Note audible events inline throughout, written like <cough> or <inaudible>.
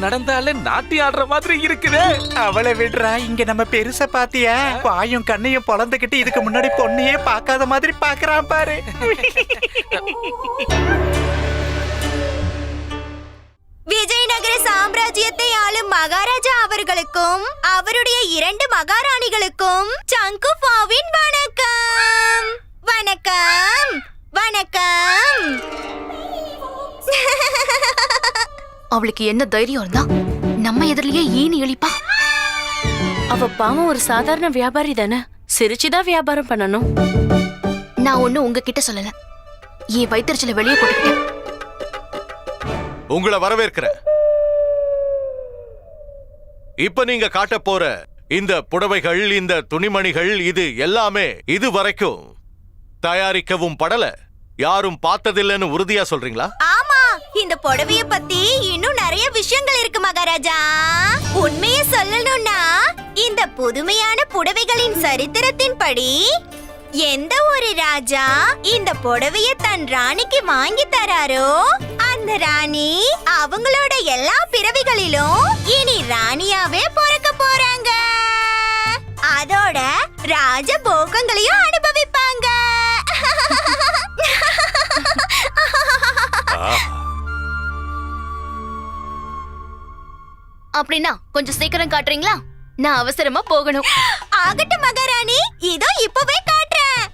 நடந்தாலே நாட்டி ஆடுற மாதிரி இருக்குதே. அவளை விடுறா இங்க நம்ம பெருசா பாத்தியா? வாயும் கண்ணையும் பொழந்துகிட்டு இதுக்கு முன்னாடி பொண்ணையே பார்க்காத மாதிரி பாக்குறான் பாரு. விஜயநகர சாம்ராஜ்யத்தை ஆளும் மகாராஜா அவர்களுக்கும் அவருடைய இரண்டு மகாராணிகளுக்கும் சங்குஃபாவின் வணக்கம். வணக்கம். வணக்கம். <laughs> அவளுக்கு என்ன தைரியம் இருந்தா நம்ம எதிரிலேயே ஈனி எழிப்பா அவ பாவம் ஒரு சாதாரண வியாபாரி தானே. சிரிச்சுதான் வியாபாரம் பண்ணணும். நான் ஒண்ணு உங்ககிட்ட சொல்லல. என் வயிற்றுச்சல வெளியே போட்டுக்கிட்டேன். உங்களை வரவேற்கிறேன். இப்ப நீங்க காட்ட போற இந்த புடவைகள் இந்த துணிமணிகள் இது எல்லாமே இது வரைக்கும் தயாரிக்கவும் படல. யாரும் பார்த்ததில்லைன்னு உறுதியா சொல்றீங்களா? இந்த புடவைய பத்தி இன்னும் நிறைய விஷயங்கள் இருக்கு மகாராஜா. உண்மையை சொல்லணும்னா இந்த புதுமையான புடவைகளின் சரித்திரத்தின் படி எந்த ஒரு ராஜா இந்த புடவைய தன் ராணிக்கு வாங்கி தராரோ அந்த ராணி அவங்களோட எல்லா பிறவிகளிலும் இனி ராணியாவே பிறக்க போறாங்க. அதோட ராஜ போகங்களையும் அனுபவி அப்படின்னா கொஞ்சம் சீக்கிரம் காட்டுறீங்களா? நான் அவசரமா போகணும். ஆகட்டும் மகாராணி. இதோ இப்பவே காட்டுறேன்.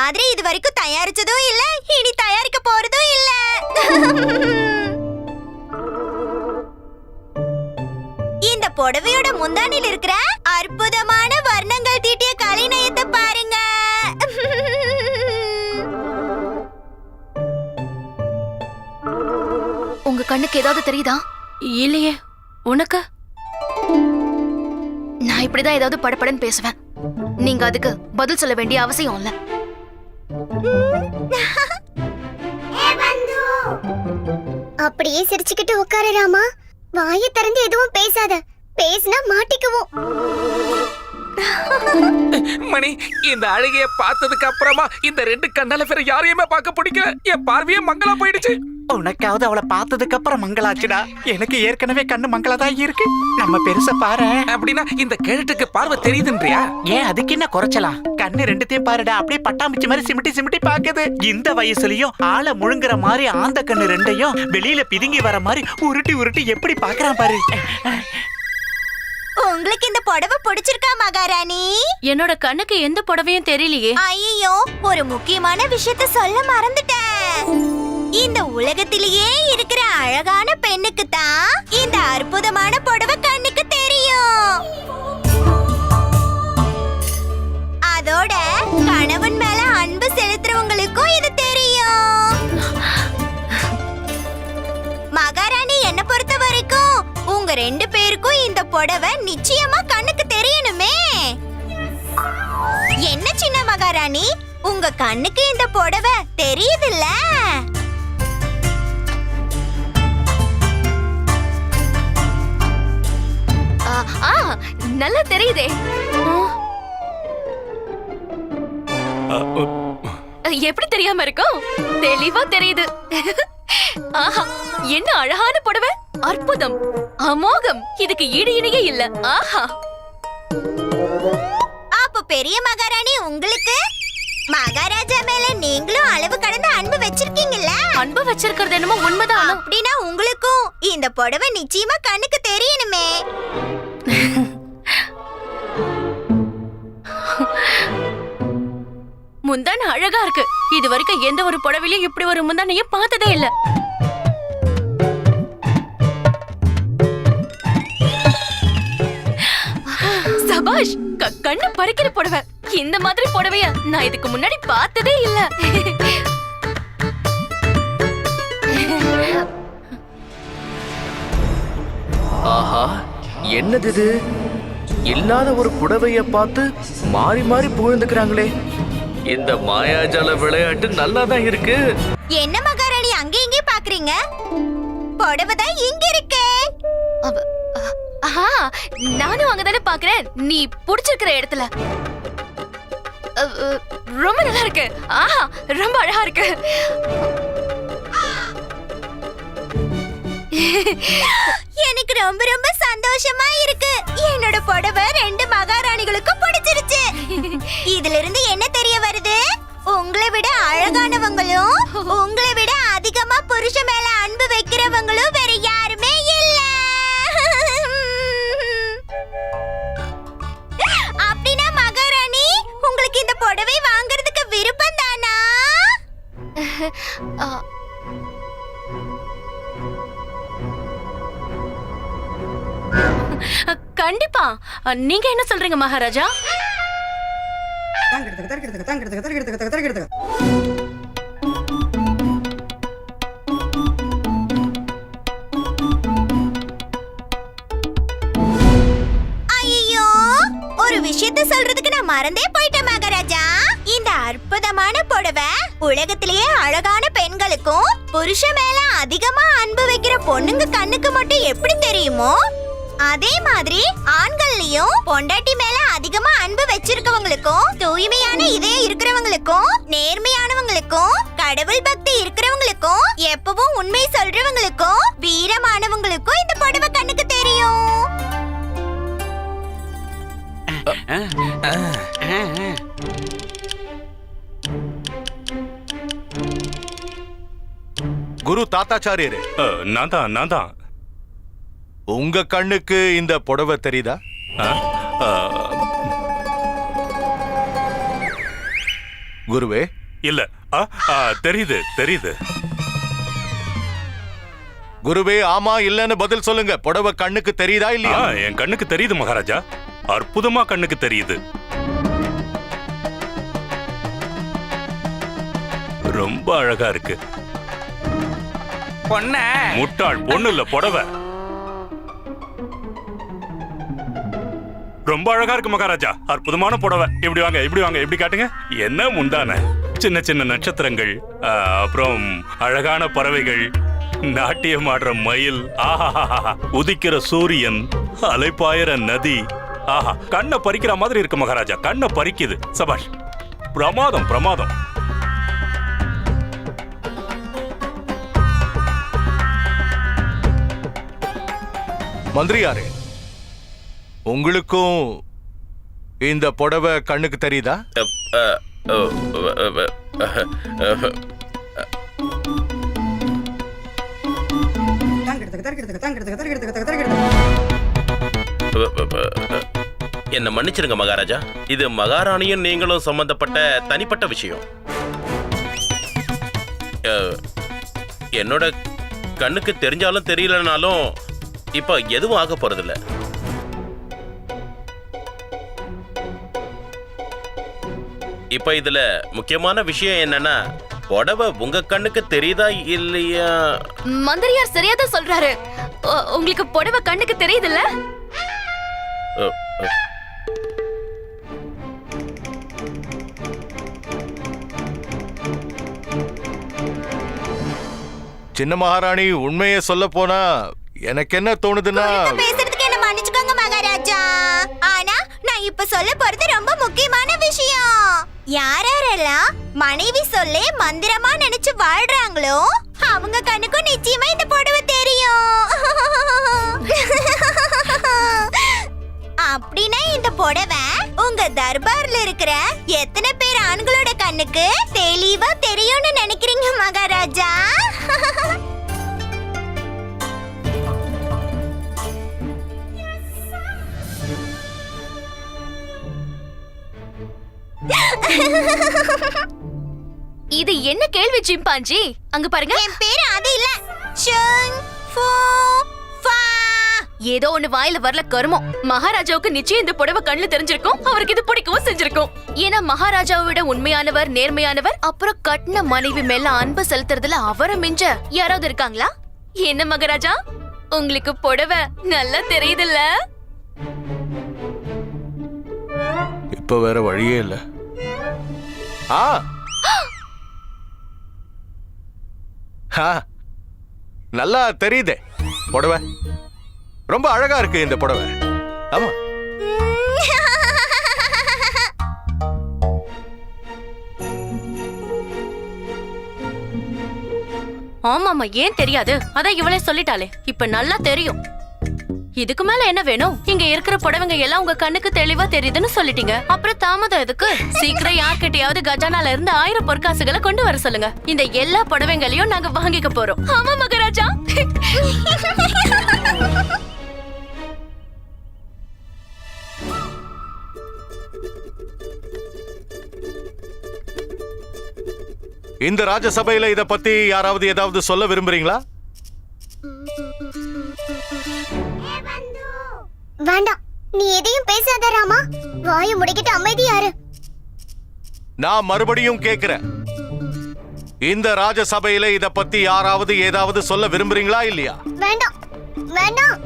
மாதிரி இது வரைக்கும் தயாரிச்சதும் இல்ல இனி தயாரிக்க போறதும் இல்ல. இந்த புடவையோட முந்தானில் இருக்கிற அற்புதமான வர்ணங்கள் தீட்டிய கலைநயத்தை பாருங்க. உங்க கண்ணுக்கு ஏதாவது தெரியுதா? இல்லையே. உனக்கு? நான் இப்படிதான் ஏதாவது படபடன்னு பேசுவேன். நீங்க அதுக்கு பதில் சொல்ல வேண்டிய அவசியம் இல்ல. அப்படியே சிரிச்சுக்கிட்டு உட்காரு ராமா. வாய திறந்து எதுவும் பேசாத. பேசினா மாட்டிக்குவோம். மணி இந்த அழகிய பார்த்ததுக்கு அப்புறமா இந்த ரெண்டு கண்ணால வேற யாரையுமே பார்க்க பிடிக்கல. என் பார்வையே மங்களா போயிடுச்சு. உனக்காவது அவளை பார்த்ததுக்கு அப்புறம் மங்களாச்சுடா. எனக்கு ஏற்கனவே கண்ணு மங்களதான் இருக்கு. நம்ம பெருச பாரு. அப்படின்னா இந்த கேரட்டுக்கு பார்வை தெரியுதுன்றியா? ஏன் அதுக்கு என்ன குறைச்சலாம் கண்ணு ரெண்டுத்தையும் பாருடா. அப்படியே பட்டாம்பூச்சி மாதிரி சிமிட்டி சிமிட்டி பாக்குது. இந்த வயசுலயும் ஆளை முழுங்குற மாதிரி ஆந்த கண்ணு ரெண்டையும் வெளியில பிதுங்கி வர மாதிரி உருட்டி உருட்டி எப்படி பாக்குறான் பாரு. உங்களுக்கு இந்த புடவை பிடிச்சிருக்கா மகாராணி? என்னோட கண்ணுக்கு எந்த புடவையும் தெரியலையே. ஐயோ ஒரு முக்கியமான விஷயத்த சொல்ல மறந்துட்டேன். இந்த உலகத்திலேயே இருக்கிற அழகான பெண்ணுக்கு தான் இந்த அற்புதமான புடவை கண்ணுக்கு தெரியும். அதோட கணவன் மேல அன்பு செலுத்துறவங்களுக்கும் இது தெரியும். மகாராணி என்ன பொறுத்த வரைக்கும் உங்க ரெண்டு பேருக்கும் இந்த புடவை நிச்சயமா கண்ணுக்கு தெரியணுமே. என்ன சின்ன மகாராணி? உங்க கண்ணுக்கு இந்த புடவை தெரியுதுல்ல? நல்லா தெரியுதே. எப்படி தெரியாம இருக்கும் தெளிவா தெரியுது. ஆஹா என்ன அழகான புடவை. அற்புதம் அமோகம். இதுக்கு ஈடு இணையே இல்ல. ஆஹா. அப்ப பெரிய மகாராணி உங்களுக்கு? மகாராஜா மேல நீங்களும் அளவு கடந்த அன்பு வச்சிருக்கீங்கல்ல? அன்பு வச்சிருக்கிறது என்னமோ உண்மைதான். அப்படின்னா உங்களுக்கும் இந்த புடவை நிச்சயமா கண்ணுக்கு தெரியணுமே. முந்தான அழகா இருக்கு. இது வரைக்கும் எந்த ஒரு புடவையிலயும் இப்படி ஒரு முந்தானையும் பார்த்ததே இல்ல. சபாஷ் க- கண்ணு பறிக்கிற புடவை. இந்த மாதிரி புடவைய நான் இதுக்கு முன்னாடி பார்த்ததே இல்ல. ஆஹா என்னது இது? இல்லாத ஒரு புடவைய பார்த்து மாறி மாறி புகழ்ந்துக்கிறாங்களே. இந்த மாயாஜால விளையாட்டு நல்லா தான் இருக்கு. என்ன மகாராணி அங்க இங்கே பாக்குறீங்க? புடவை தான் இங்க இருக்கு. நானும் அங்கதானே பாக்குறேன். நீ புடிச்சிருக்கிற இடத்துல. ரொம்ப நல்லா இருக்கு. ஆஹா ரொம்ப அழகா இருக்கு. எனக்கு ரொம்ப ரொம்ப சந்தோஷமா இருக்கு. என்னோட புடவை ரெண்டு மகாராணிகளுக்கும் பிடிச்சிருச்சு. <laughs> இதுல இருந்து என்ன தெரிய உங்களை விட அழகானவங்களும் உங்களை விட அதிகமா புருஷ மேல அன்பு வைக்கிறவங்களும் வேற யாருமே இல்ல. அப்படின்னா மகாராணி உங்களுக்கு இந்த புடவை வாங்குறதுக்கு விருப்பம் தானா? கண்டிப்பா. நீங்க என்ன சொல்றீங்க மகாராஜா? ஐயோ ஒரு விஷயத்த சொல்றதுக்கு நான் மறந்தே போயிட்டேன் மகாராஜா இந்த அற்புதமான புடவை உலகத்திலேயே அழகான பெண்களுக்கும் புருஷ மேல அதிகமா அன்பு வைக்கிற பொண்ணுங்க கண்ணுக்கு மட்டும் எப்படி தெரியுமோ அதே மாதிரி ஆண்கள்லயும் பொண்டாட்டி மேல அதிகமா அன்பு வச்சிருக்கவங்களுக்கும் தூய்மையான இதயம் இருக்கிறவங்களுக்கும் நேர்மையானவங்களுக்கும் கடவுள் பக்தி இருக்கிறவங்களுக்கும் எப்பவும் உண்மை சொல்றவங்களுக்கும் வீரமானவங்களுக்கும் இந்த புடவை கண்ணுக்கு தெரியும். குரு தாத்தாச்சாரியரே. நான் தான் நான் தான். உங்க கண்ணுக்கு இந்த புடவை தெரியுதா? குருவே. இல்ல. தெரியுது தெரியுது. குருவே ஆமா இல்லன்னு பதில் சொல்லுங்க. புடவை கண்ணுக்கு தெரியுதா இல்லையா? என் கண்ணுக்கு தெரியுது மகாராஜா. அற்புதமா கண்ணுக்கு தெரியுது. ரொம்ப அழகா இருக்கு. பொண்ண. முட்டாள் பொண்ணு இல்ல புடவை. ரொம்ப அழகா இருக்கு மகாராஜா. அற்புதமான புடவை. இப்படி வாங்க இப்படி வாங்க இப்படி காட்டுங்க. என்ன முந்தான சின்ன சின்ன நட்சத்திரங்கள் அப்புறம் அழகான பறவைகள் நாட்டியம் ஆடுற மயில் ஆஹா உதிக்கிற சூரியன் அலைப்பாயிற நதி ஆஹா. கண்ணை பறிக்கிற மாதிரி இருக்கு மகாராஜா. கண்ணை பறிக்குது. சபாஷ் பிரமாதம் பிரமாதம். மந்திரியாரே உங்களுக்கும் இந்த புடவை கண்ணுக்கு தெரியுதா? என்ன மன்னிச்சிருங்க மகாராஜா. இது மகாராணியும் நீங்களும் சம்பந்தப்பட்ட தனிப்பட்ட விஷயம். என்னோட கண்ணுக்கு தெரிஞ்சாலும் தெரியலனாலும் இப்ப எதுவும் ஆக போறதில்லை. இப்ப இதுல முக்கியமான விஷயம் என்னன்னா புடவை உங்க கண்ணுக்கு தெரியுதா இல்லையா? மந்திரியார் சரியா தான் சொல்றாரு. உ- உங்களுக்கு புடவை கண்ணுக்கு தெரியுதுல்ல? அஹ், அஹ். சின்ன மகாராணி உண்மையை சொல்ல போனா எனக்கு என்ன தோணுதுன்னா பேசுறதுக்கு என்ன மன்னிச்சுக்கோங்க மகாராஜா. ஆனா நான் இப்ப சொல்ல போறது ரொம்ப முக்கியமான யாரெல்லாம் மனைவி சொல்லே மந்திரமா நினைச்சு வாழ்றாங்களோ அவங்க கண்ணுக்கும் நிச்சயமா இந்த புடவை தெரியும். அப்படின்னா இந்த புடவை உங்க தர்பார்ல இருக்கிற எத்தனை பேர் ஆண்களோட கண்ணுக்கு தெளிவா தெரியும்னு நினைக்கிறீங்க மகாராஜா? <laughs> இது என்ன கேள்வி சிம்பாஞ்சி? அங்க பாருங்க. என் பேரு அது இல்ல. ஃபூ ஃபா. ஏதோ ஒண்ணு வாயில வரல கருமம் மகாராஜாவுக்கு நிச்சயம் இந்த புடவை கண்ணுல தெரிஞ்சிருக்கும். அவருக்கு இது பிடிக்கவும் செஞ்சிருக்கும். ஏன்னா மகாராஜாவை விட உண்மையானவர் நேர்மையானவர் அப்புறம் கட்டின மனைவி மேல அன்பு செலுத்துறதுல அவரை மிஞ்ச யாராவது இருக்காங்களா? என்ன மகாராஜா? உங்களுக்கு புடவை நல்லா தெரியுதுல்ல. இப்ப வேற வழியே இல்ல. ஆ. நல்லா தெரியுதே புடவை. ரொம்ப அழகா இருக்கு இந்த புடவை. ஆமா. ஆமாமா ஏன் தெரியாது? அதான் இவளே சொல்லிட்டாளே. இப்ப நல்லா தெரியும். இதுக்கு மேல என்ன வேணும்? இங்க இருக்கிற புடவைங்க எல்லாம் உங்க கண்ணுக்கு தெளிவா தெரியுதுன்னு சொல்லிட்டீங்க. அப்புறம் தாமதம் எதுக்கு? சீக்கிரம் யார்கிட்டயாவது கஜானால இருந்து ஆயிரம் பொற்காசுகளை கொண்டு வர சொல்லுங்க. இந்த எல்லா புடவைங்களையும் நாங்க வாங்கிக்க போறோம். ஆமா மகாராஜா. இந்த ராஜசபையில இத பத்தி யாராவது ஏதாவது சொல்ல விரும்புறீங்களா? வேண்டாம். நீ எதையும் பேசாத ராமா. வாயை முடிக்கிட்டு அமைதியாரு நான் மறுபடியும் கேக்குறேன். இந்த ராஜசபையில இத பத்தி யாராவது ஏதாவது சொல்ல விரும்புறீங்களா இல்லையா? வேண்டாம். வேண்டாம்.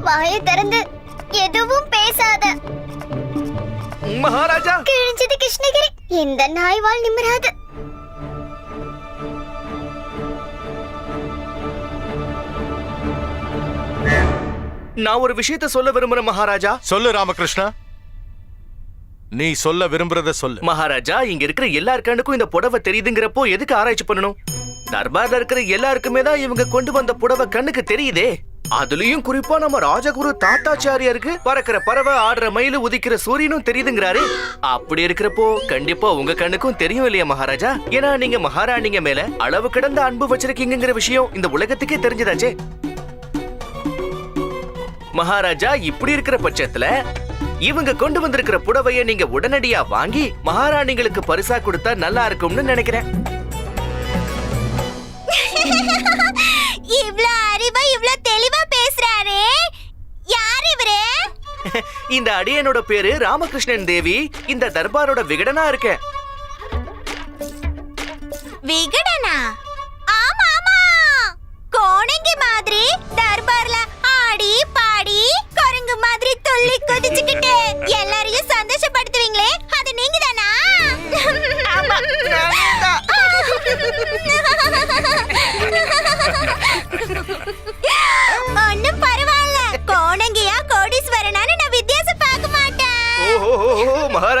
வாயை திறந்து எதுவும் பேசாத. மகாராஜா! கிழிஞ்சது கிருஷ்ணகிரி. இந்த நாய்வால் நிம்மராது நான் ஒரு விஷயத்த சொல்ல விரும்புறேன் மகாராஜா. சொல்லு ராமகிருஷ்ணா. நீ சொல்ல விரும்புறத சொல்லு. மகாராஜா இங்க இருக்கிற எல்லார் கண்ணுக்கும் இந்த புடவை தெரியுதுங்கிறப்போ எதுக்கு ஆராய்ச்சி பண்ணணும்? தர்பார்ல இருக்கிற எல்லாருக்குமே தான் இவங்க கொண்டு வந்த புடவை கண்ணுக்கு தெரியுதே. அதுலயும் குறிப்பா நம்ம ராஜகுரு தாத்தாச்சாரியாருக்கு பறக்கிற பறவை ஆடுற மயிலு உதிக்கிற சூரியனும் தெரியுதுங்கிறாரு. அப்படி இருக்கிறப்போ கண்டிப்பா உங்க கண்ணுக்கும் தெரியும் இல்லையா மகாராஜா? ஏன்னா நீங்க மகாராணிங்க மேல அளவு கடந்த அன்பு வச்சிருக்கீங்கிற விஷயம் இந்த உலகத்துக்கே தெரிஞ்சதாச்சே. மகாராஜா இப்படி இருக்கிற பட்சத்துல இவங்க கொண்டு வந்திருக்கிற புடவைய நீங்க உடனடியா வாங்கி மகாராணிகளுக்கு பரிசா கொடுத்தா நல்லா இருக்கும்னு நினைக்கிறேன். <laughs> இவ்ளோ அறிவா இவ்ளோ தெளிவா பேசுறாரே. யார் இவரு? <laughs> இந்த அடியனோட பேரு ராமகிருஷ்ணன் தேவி. இந்த தர்பாரோட விகடனா இருக்கேன். விகடனா? ஆமா ஆமா. கோணங்கி மாதிரி குரங்கு மாதிரி துள்ளி குதிச்சுக்கிட்டு எல்லாரையும் சந்தோஷப்படுத்துவீங்களே? அது நீங்க தானா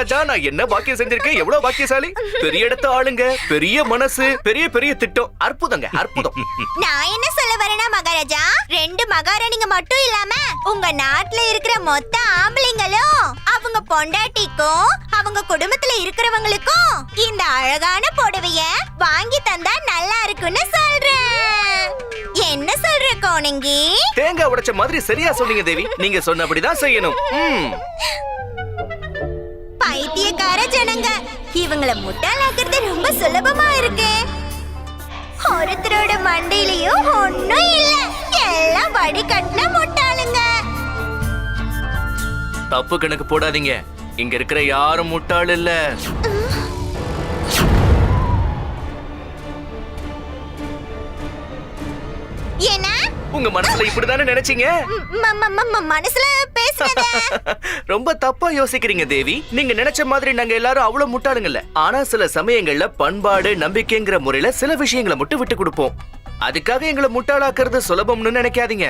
கோடீஸ்வரனான்னு நான் என்ன பாக்கியம் செஞ்சிருக்கேன்? எவ்வளவு பாக்கியசாலி பெரிய இடத்து ஆளுங்க பெரிய மனசு பெரிய பெரிய திட்டம். அற்புதங்க அற்புதம். நான் என்ன சொல்ல வரேனா மகாராஜா? ரெண்டு மகாராணிங்க மட்டும் இல்லாம உங்க நாட்டுல இருக்கிற மொத்த ஆம்பளைங்களும் அவங்க பொண்டாட்டிக்கும் அவங்க குடும்பத்துல இருக்கிறவங்களுக்கும் இந்த அழகான புடவைய வாங்கி தந்தா நல்லா இருக்குன்னு சொல்றேன். என்ன சொல்ற கோணங்கி? தேங்காய் உடைச்ச மாதிரி சரியா சொன்னீங்க தேவி. நீங்க சொன்னபடிதான் செய்யணும். பைத்தியக்கார ஜனங்க. இவங்கள முட்டாளாக்குறது ரொம்ப சுலபமா இருக்கு. ஒருத்தரோட மண்டையிலயும் ஒண்ணும் இல்ல. எல்லாம் வடிகட்டின முட்டாளுங்க. தப்பு கணக்கு போடாதீங்க. இங்க இருக்கிற யாரும் முட்டாள் இல்ல. உங்க மனசுல இப்படிதானே நினைச்சீங்க? மனசுல பேசுறத <laughs> ரொம்ப தப்பா யோசிக்கிறீங்க தேவி. நீங்க நினைச்ச மாதிரி நாங்க எல்லாரும் அவ்வளவு முட்டாளுங்கல்ல. ஆனா சில சமயங்கள்ல பண்பாடு நம்பிக்கைங்கிற முறையில சில விஷயங்களை மட்டும் விட்டு கொடுப்போம். அதுக்காக எங்களை முட்டாளாக்குறது சுலபம்னு நினைக்காதீங்க.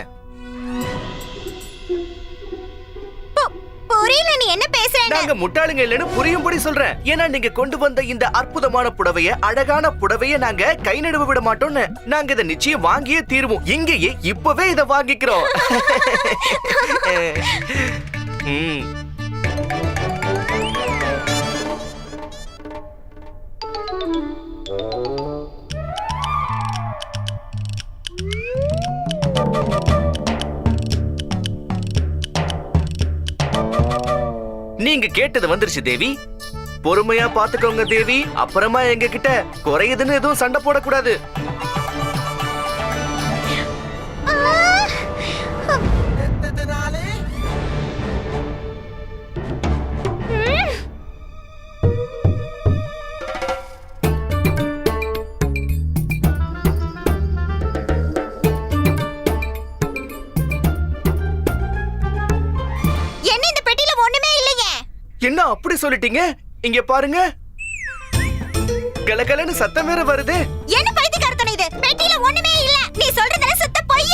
புரியல நீ என்ன பேசுறேன்னு? நாங்க முட்டாளுங்க இல்லைன்னு புரியும்படி சொல்றேன். ஏன்னா நீங்க கொண்டு வந்த இந்த அற்புதமான புடவைய அழகான புடவைய நாங்க கை நடுவ விட மாட்டோம்னு. நாங்க இதை நிச்சயம் வாங்கியே தீருவோம். இங்கேயே இப்பவே இதை வாங்கிக்கிறோம். <laughs> <laughs> ம். நீங்க கேட்டது வந்துருச்சு தேவி. பொறுமையா பாத்துக்கோங்க தேவி. அப்புறமா எங்க கிட்ட குறையுதுன்னு எதுவும் சண்டை போடக்கூடாது. என்ன அப்படி சொல்லிட்டீங்க? இங்க பாருங்க. கலகலன்னு சத்தம் வேற வருது. என்ன பைத்தியக்காரத்தனம் இது? பெட்டியில ஒண்ணுமே இல்ல. நீ சொல்றதெல்லாம் சுத்த பொய்.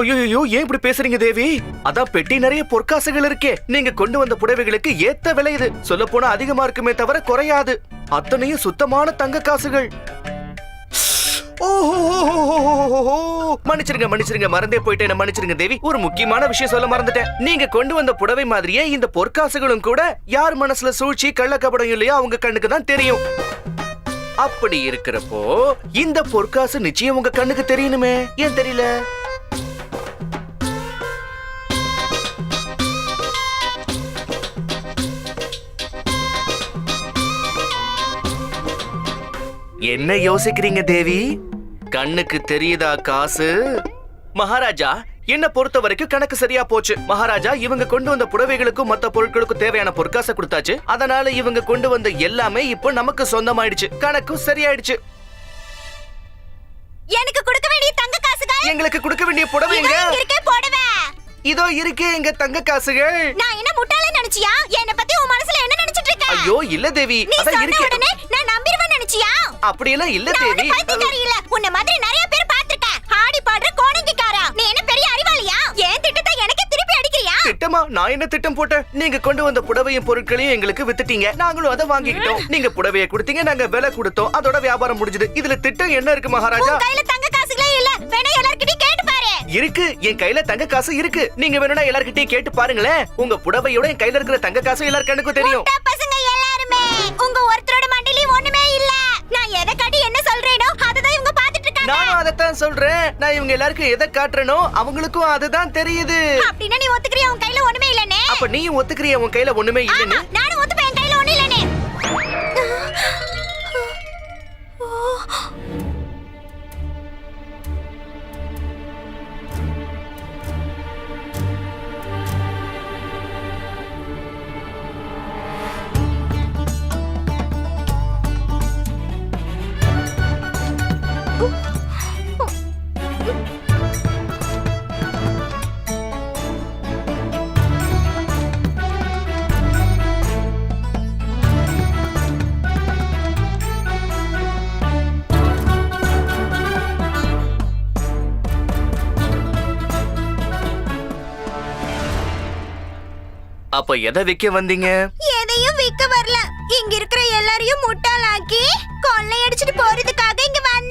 ஐயோ ஏன் இப்படி பேசுறீங்க தேவி? அதான் பெட்டி நிறைய பொற்காசுகள் இருக்கே. நீங்க கொண்டு வந்த புடவைகளுக்கு ஏத்த விலை இது. சொல்ல போனா அதிகமா இருக்குமே தவிர குறையாது. அத்தனையும் சுத்தமான தங்க காசுகள். மன்னிச்சிருங்க மன்னிச்சிருங்க. மறந்தே போயிட்டேன். மன்னிச்சிருங்க தேவி. ஒரு முக்கியமான விஷயம் சொல்ல மறந்துட்டேன். நீங்க கொண்டு வந்த புடவை மாதிரியே இந்த பொற்காசுகளும் கூட யார் மனசுல சூழ்ச்சி கள்ளக்கபடம் இல்லையா அவங்க கண்ணுக்கு தான் தெரியும். அப்படி இருக்கிறப்போ இந்த பொற்காசு நிச்சயம் உங்க கண்ணுக்கு தெரியணுமே. ஏன் தெரியல? என்ன யோசிக்கிறீங்க தேவி? கண்ணுக்கு தெரியுதா காசு? மகாராஜா என்ன பொறுத்த வரைக்கும் கணக்கு சரியா போச்சு. மகாராஜா இவங்க கொண்டு வந்த புடவைகளுக்கும் மத்த பொருட்களுக்கும் தேவையான பொற்காசை கொடுத்தாச்சு. அதனால இவங்க கொண்டு வந்த எல்லாமே இப்போ நமக்கு சொந்தமாயிடுச்சு. கணக்கும் சரியாயிடுச்சு. எனக்கு கொடுக்க வேண்டிய தங்க காசுகள்? எங்களுக்கு கொடுக்க வேண்டிய புடவைங்க இருக்கே போடுவேன் இதோ இருக்கே எங்க தங்க காசுகள். நான் என்ன முட்டாள நினைச்சியா? என்ன பத்தி உன் மனசுல என்ன ஐயோ இல்ல தேவி நீ சொன்ன இருக்கே உடனே நான் நம்பிடுவேன் நினைச்சியா? அப்படியெல்லாம் இல்ல நான் தேவி. பைத்தியக்காரி இல்ல உன்ன மாதிரி நிறைய பேர் பார்த்திருக்கேன். ஆடி பாடுற கோணங்கிக்காரா. நீ என்ன பெரிய அறிவாளியா? ஏன் திட்டத்தை எனக்கு திருப்பி அடிக்கிறியா? திட்டமா? நான் என்ன திட்டம் போட்டேன்? நீங்க கொண்டு வந்த புடவையும் பொருட்களையும் எங்களுக்கு வித்துட்டீங்க. நாங்களும் அதை வாங்கிக்கிட்டோம். நீங்க புடவைய கொடுத்தீங்க நாங்க விலை கொடுத்தோம். அதோட வியாபாரம் முடிஞ்சது. இதுல திட்டம் என்ன இருக்கு மகாராஜா? கையில தங்க காசுகளே இல்ல. வேணா எல்லார்கிட்டயும் கேட்டு பாரு. இருக்கு. என் கையில தங்க காசு இருக்கு. நீங்க வேணும்னா எல்லார்கிட்டயும் கேட்டு பாருங்களேன். உங்க புடவையோட என் கையில இருக்கிற தங்க காசு எல்லார் கண்ணுக்கும் தெரியும். உங்க ஒருத்தரோட மண்டிலயும் ஒண்ணுமே இல்ல. நான் எதை காட்டி என்ன சொல்றேனோ அததான் இவங்க பாத்துட்டு இருக்காங்க. நானும் அதைத்தான் சொல்றேன். நான் இவங்க எல்லாருக்கும் எதை காட்டுறனோ அவங்களுக்கும் அதுதான் தெரியுது. அப்படின்னா நீ ஒத்துக்கிறியா? உன் கையில ஒண்ணுமே இல்லனே அப்ப நீயும் ஒத்துக்கிறிய? உன் கையில ஒண்ணுமே இல்லைன்னு? ஆமா நானும் ஒத்துப்பேன். என் கையில ஒண்ணு இல்லனே எதை விக்க வந்தீங்க? எதையும் விக்க வரல. இங்க இருக்கிற எல்லாரையும் முட்டாளாக்கி கொள்ளை அடிச்சிட்டு போறதுக்காக இங்க வந்தேன்